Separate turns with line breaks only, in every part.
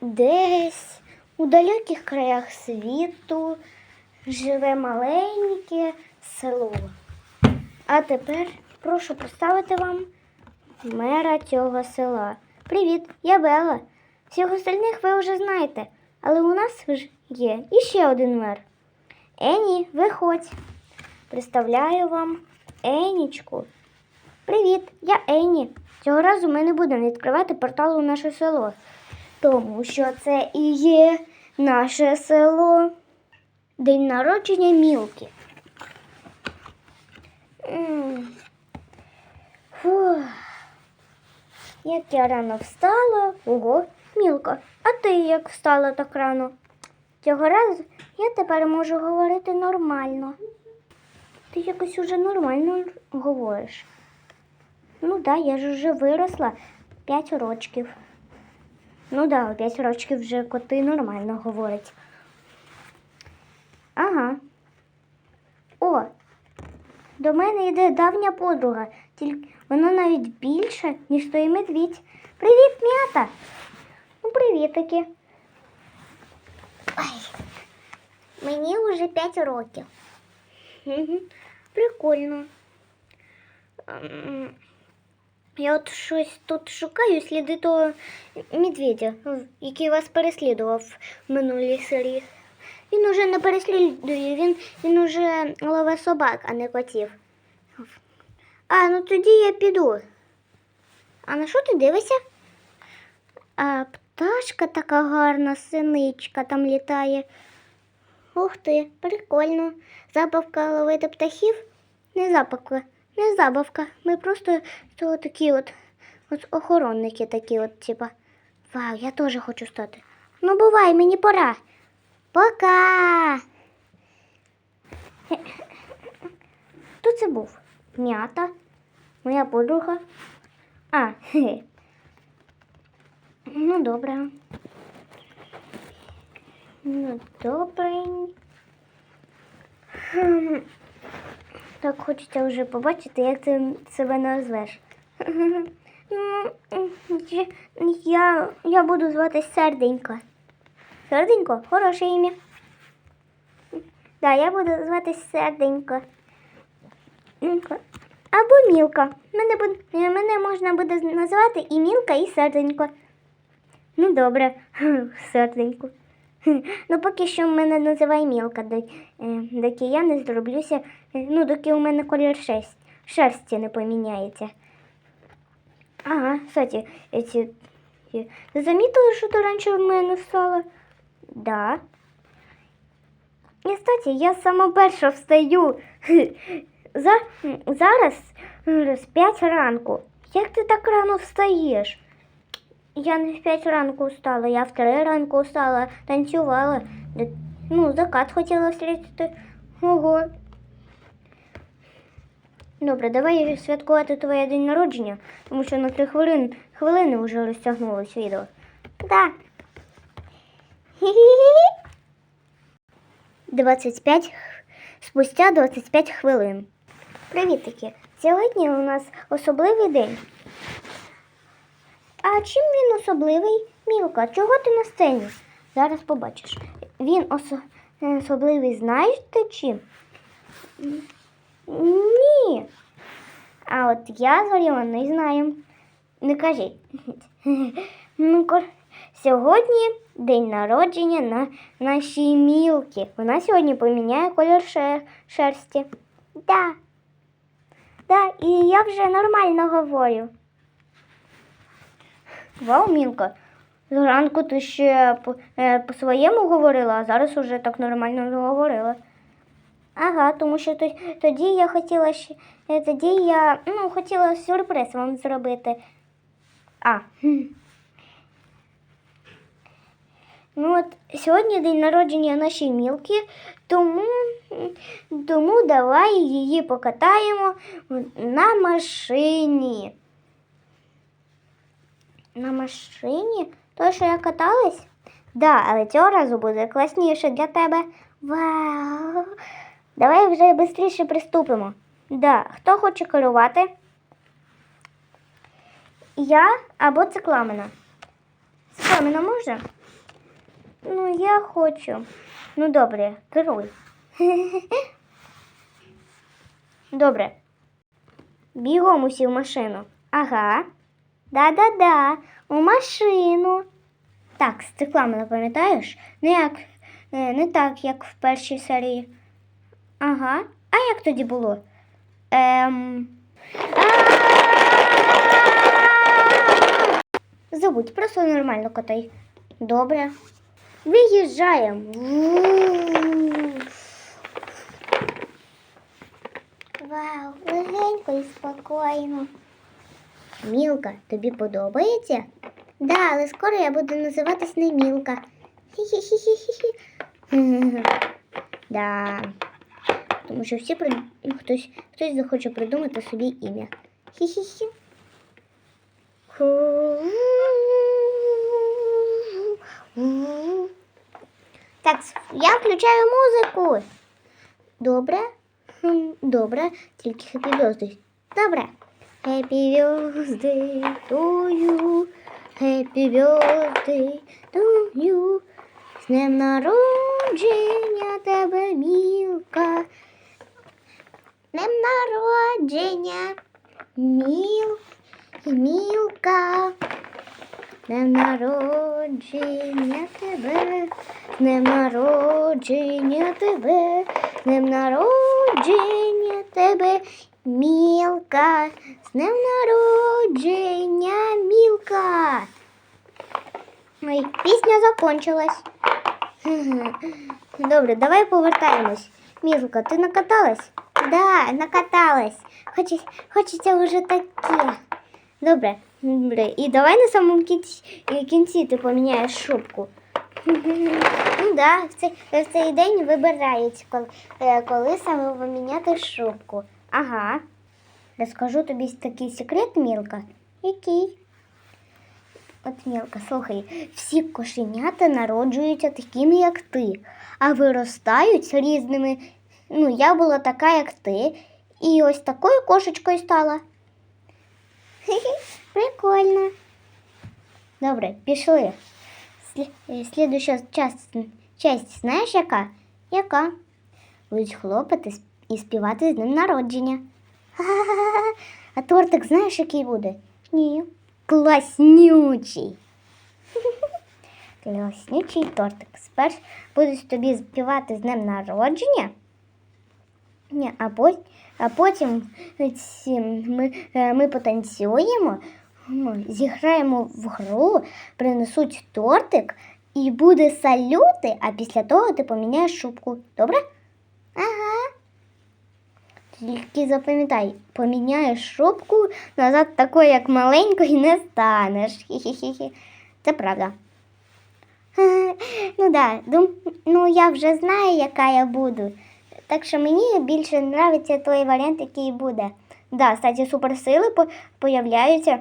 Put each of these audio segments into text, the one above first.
Десь у далеких краях світу живе маленьке село. А тепер прошу представити вам мера цього села. Привіт, я Бела. Всіх остальних ви вже знаєте, але у нас ж є іще один мер. Ені, виходь. Представляю вам Енічку. Привіт, я Ені. Цього разу ми не будемо відкривати портал у наше село, тому що це і є наше село. День народження Мілки. Фух. Як я рано встала, ого, Мілка, а ти як встала так рано? Цього разу я тепер можу говорити нормально. Ти якось уже нормально говориш. Ну да, я ж вже виросла 5 рочків. Ну да, у 5 рочків вже коти нормально говорять. Ага. О, до мене йде давня подруга, тільки вона навіть більша, ніж той медвідь. Привіт, м'ята! Ну, привіт таки. Ой, мені вже 5 років. Прикольно. Я от щось тут шукаю сліди того медведя, який вас переслідував в минулій серії. Він уже не переслідує, він, він уже лове собак, а не котів. А, ну тоді я піду. А на що ти дивишся? А пташка така гарна, синичка там літає. Ух ти, прикольно. Забавка ловити птахів? Не забавка, не забавка. Ми просто то такі от, от охоронники такі от, типа. Вау, я теж хочу стати. Ну, бувай, мені пора. Пока. Хто це був? М'ята, моя подруга. А, хе. Ну, добре. Ну, добре. Так хочеться вже побачити, як ти себе назвеш. Ну, я- Я, буду зватись Серденько. Серденько? Хороше ім'я. Да, я буду зватись Серденько. Або Мілка. Мене, мене можна буде назвати і Мілка, і Серденько. Ну, добре, серденько. Ну, поки що мене називає Мілка, е, доки я не зроблюся, е, ну, доки у мене колір шерсть, шерсті не поміняється. Ага, кстати, ті- Ти замітила, що ти раніше в мене встала? Да. І, кстати, я сама перша встаю. За... Зараз зараз 5 ранку. Як ти так рано встаєш? Я не в 5 ранку встала, я в 3 ранку встала, танцювала. Ну, закат хотіла встрітити. Ого. Добре, давай святкувати твоє день народження, тому що на 3 хвилини, хвилини вже розтягнулось відео. Да. 25 х- спустя 25 хвилин. Привіт таки. Сьогодні у нас особливий день. А чим він особливий? Мілка, чого ти на сцені? Зараз побачиш. Він осо- особливий, знаєш ти чим? Ні. А от я з Оріон знаю. Не кажіть. Ну, сьогодні день народження на нашій мілки. Вона сьогодні поміняє колір ше- шерсті. Да. Да, і я вже нормально говорю. Вау, Мілка. Зранку ти ще по, е, по-своєму говорила, а зараз уже так нормально заговорила. Ага, тому що тоді я хотіла ще. е, Тоді я ну, хотіла сюрприз вам зробити. А. Ну от сьогодні день народження нашої мілки, тому, тому давай її покатаємо на машині. На машині? То, що я каталась? Да, але цього разу буде класніше для тебе. Вау! Давай вже швидше приступимо. Да, хто хоче керувати? Я або цикламена. Цикламена може? Ну, я хочу. Ну, добре, керуй. Добре. Бігом усі в машину. Ага. Да-да-да, у машину. Так, з не пам'ятаєш? Не як е, не так, як в першій серії. Ага. А як тоді було? Ем... Забудь, просто нормально катай. Добре. Виїжджаємо. Вау, легенько і спокійно. Мілка, тобі подобається? Да, але скоро я буду називатись не Мілка. Хі-хі-хі-хі-хі. Да. Тому що всі хтось, хтось захоче придумати собі ім'я. Хі-хі-хі. Так, я включаю музику. Добре? Добре, тільки Happy Добре. Happy birthday to you. Happy birthday to you. З днем народження тебе, мілка. З Днем народження, міл, мілка. З Днем народження тебе, з днем народження тебе, з днем народження тебе, мілка, з днем народження, мілка. Ой, пісня закончилась. Добре, давай повертаємось. Мілка, ти накаталась? Да, накаталась. Хочеться, хочеться вже таке. Добре, добре. І давай на самому кінці, кінці ти поміняєш шубку. Ну да, в цей, в цей день вибирають, коли, е, коли саме поміняти шубку. Ага. Розкажу тобі такий секрет, Мілка. Який? От Мілка, слухай, всі кошенята народжуються такими, як ти, а виростають різними. Ну, я була така, як ти, і ось такою кошечкою стала. Хе-хе, Прикольно. Добре, пішли. Слі- Слідуща часть, часть знаєш яка? Яка? Будуть сп- і співати з днем народження. А тортик знаєш, який буде? Ні. Класнючий. Класнючий тортик. Спершу будуть тобі співати з днем народження. А, потім, а потім ми, е, ми потанцюємо, зіграємо в гру, принесуть тортик і буде салюти, а після того ти поміняєш шубку. Добре? Ага. Тільки запам'ятай, поміняєш шубку назад такою, як маленькою, не станеш. Хі-хі-хі. Це правда. Ну да, дум... ну я вже знаю, яка я буду. Так що мені більше подобається той варіант, який буде. Да, кстати, суперсили по- появляються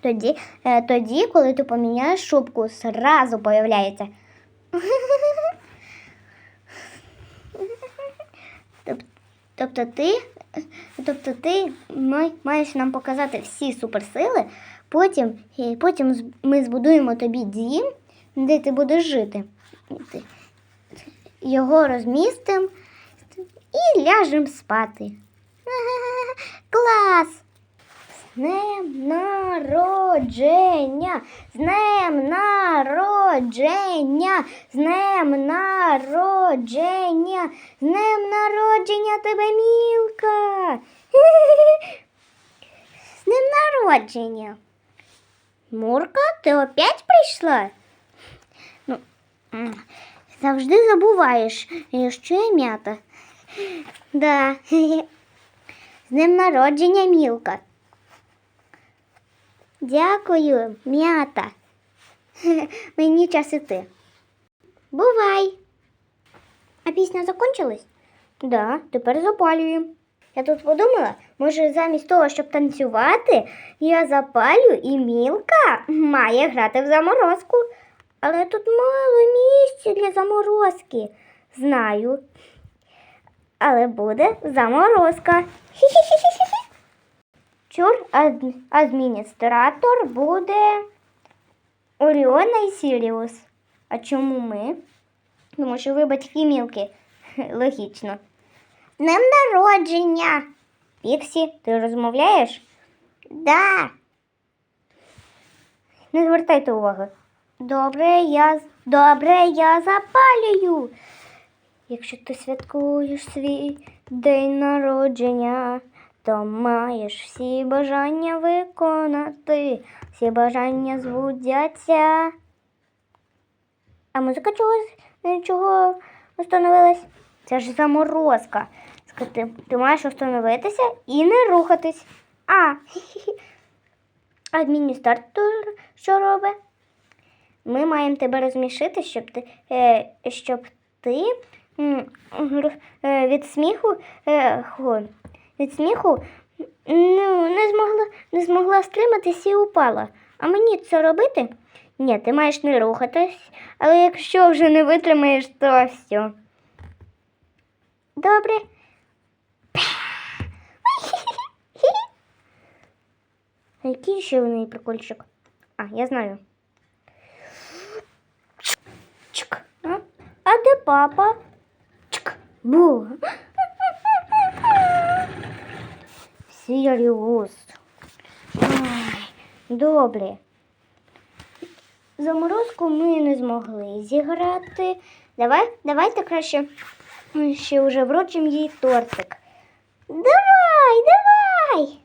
тоді, е, тоді, коли ти поміняєш шубку, сразу появляється. Тобто ти, тобто ти маєш нам показати всі суперсили, потім, е, потім ми збудуємо тобі дім, де ти будеш жити. Його розмістимо і ляжемо спати. Клас! З! З днем народження! З днем народження! З днем народження тебе, мілка! З днем народження! Мурка, ти опять прийшла? Ну, завжди забуваєш, що я м'ята. Да. З днем народження, мілка. Дякую, м'ята. Мені час іти. Бувай. А пісня закончилась? Да, тепер запалюємо. Я тут подумала, може замість того, щоб танцювати, я запалю і мілка має грати в заморозку. Але тут мало місця для заморозки. Знаю. Але буде заморозка. Хі-хі-хі-хі-хі. Адміністратор буде Оріона і Сіріус. А чому ми? Тому що ви батьки мілки. Логічно. Днем народження. Піксі, ти розмовляєш? Да. Не звертайте уваги. Добре, я добре, я запалюю. Якщо ти святкуєш свій день народження, то маєш всі бажання виконати. Всі бажання збудяться. А музика чогось чого остановилась? Це ж заморозка. Ти, ти маєш остановитися і не рухатись. А, адміністратор що робить? Ми маємо тебе розмішити, щоб ти, е, щоб ти е, від сміху, е, від сміху ну, не, змогла, не змогла стриматися і упала. А мені це робити? Ні, ти маєш не рухатись, але якщо вже не витримаєш, то все. Добре. Який ще в неї прикольчик? А, я знаю. Чик. А, а де папа? Чик. Бу. Сіріус. Добре. Заморозку ми не змогли зіграти. Давай, давайте краще ще вже вручимо їй тортик. Давай, давай.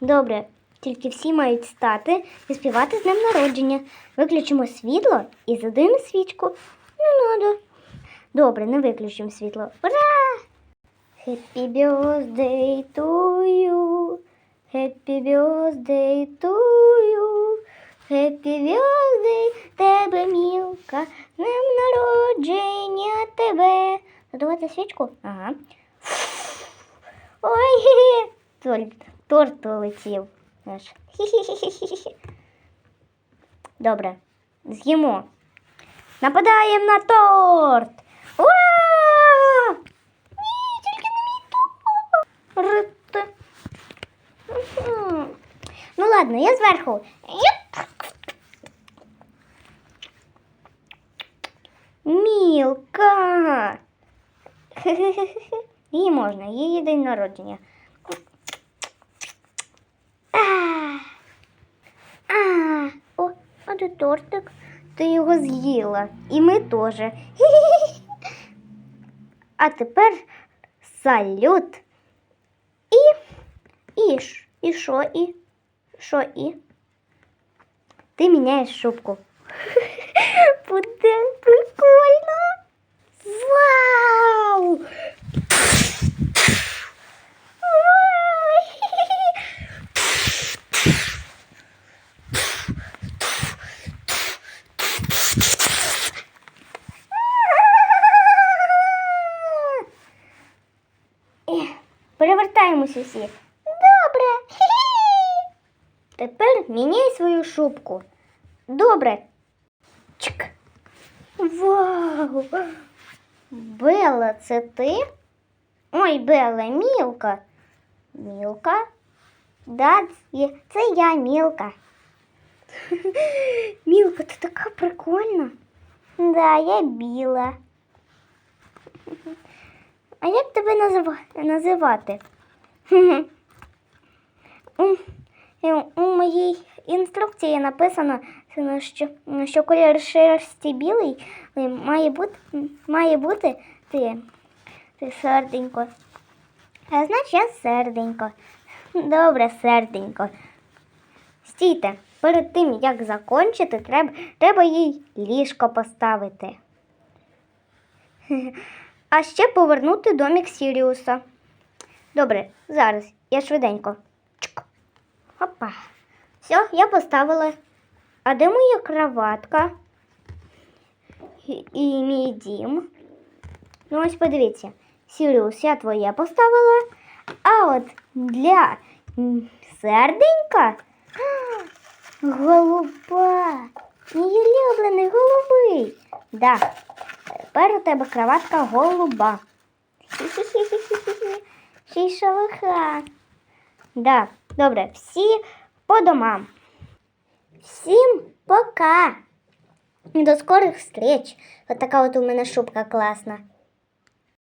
Добре, тільки всі мають стати і співати з днем народження. Виключимо світло і задуємо свічку. Не надо. Добре, не виключимо світло. Ура! Happy birthday to you. Happy birthday to you. Happy birthday, тебе мілка. Днем народження тебе. Задувати свічку? Ага. Ой, торт, торт полетів. Добре, з'їмо. Нападаємо на торт. Ура! Ні, тільки не мій торт. Рити. Мгм. Ну ладно, я зверху. Мілка. Їй можна, її день народження. А, а, о, а де тортик? Ти його з'їла. І ми теж. А тепер салют. І. І, і що і? Що і? Ти міняєш шубку. Буде прикольно. Вау! Е, Перевертаємося всі. Міняй свою шубку. Добре. Чик. Вау! Белла, це ти? Ой, Белла, Мілка. Мілка? Да, це я, Мілка. Мілка, ти така прикольна. Да, я біла. А як тебе називати? У, е, моїй інструкції написано, що, що колір шерсті білий е, має бути, має бути ти, ти серденько. А значить я серденько. Добре, серденько. Стійте, перед тим, як закончити, треба, треба їй ліжко поставити. А ще повернути домік Сіріуса. Добре, зараз я швиденько. Опа. Все, я поставила. А де моя кроватка? І, мій дім. Ну, ось подивіться. Сіріус, я твоє поставила. А от для серденька голуба. Мій улюблений голубий. Да. Тепер у тебе кроватка голуба. Хі-хі-хі-хі-хі. Ще. Да, добре, всі по домам. Всім пока! До скорих встреч. От така от у мене шубка класна.